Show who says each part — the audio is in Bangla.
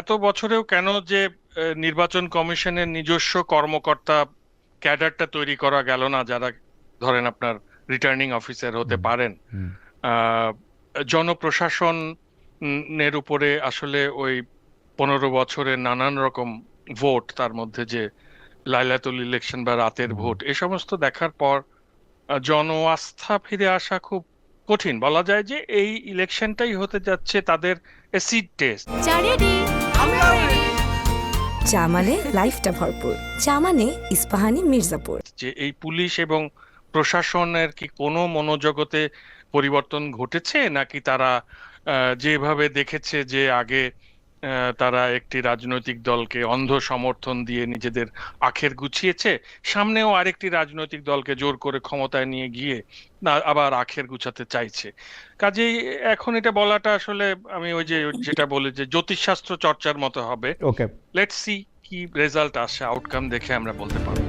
Speaker 1: এত বছরেও কেন যে নির্বাচন কমিশনের নিজস্ব কর্মকর্তা ক্যাডারটা তৈরি করা গেল না যারা ধরেন আপনার রিটার্নিং অফিসার হতে পারেন। জনপ্রশাসনের উপরে আসলে ওই পনেরো বছরের নানান রকম ভোট তার মধ্যে যে লাইলাতুল ইলেকশন বা রাতের ভোট এ সমস্ত দেখার পর জন আস্থা ফিরে আসা খুব কঠিন। বলা যায় যে এই ইলেকশনটাই হতে যাচ্ছে তাদের এসিড টেস্ট।
Speaker 2: চা
Speaker 3: মানে লাইফটা ভরপুর। চা মানে ইস্পাহানি মির্জাপুর।
Speaker 1: যে এই পুলিশ এবং প্রশাসনের কি কোনো মনোজগতে পরিবর্তন ঘটেছে? নাকি তারা আহ, যেভাবে দেখেছে যে আগে তারা একটি রাজনৈতিক দলকে অন্ধ সমর্থন দিয়ে নিজেদের আখের গুছিয়েছে। সামনেও আরেকটি রাজনৈতিক দলকে জোর করে ক্ষমতায় নিয়ে গিয়ে আবার আখের গুছাতে চাইছে। কাজেই এখন এটা বলাটা আসলে আমি ওই যে যেটা বলি যে জ্যোতিষশাস্ত্র চর্চার মতো হবে।
Speaker 4: ওকে
Speaker 1: লেটস সি কি রেজাল্ট আসে আউটকাম দেখে আমরা বলতে পারব।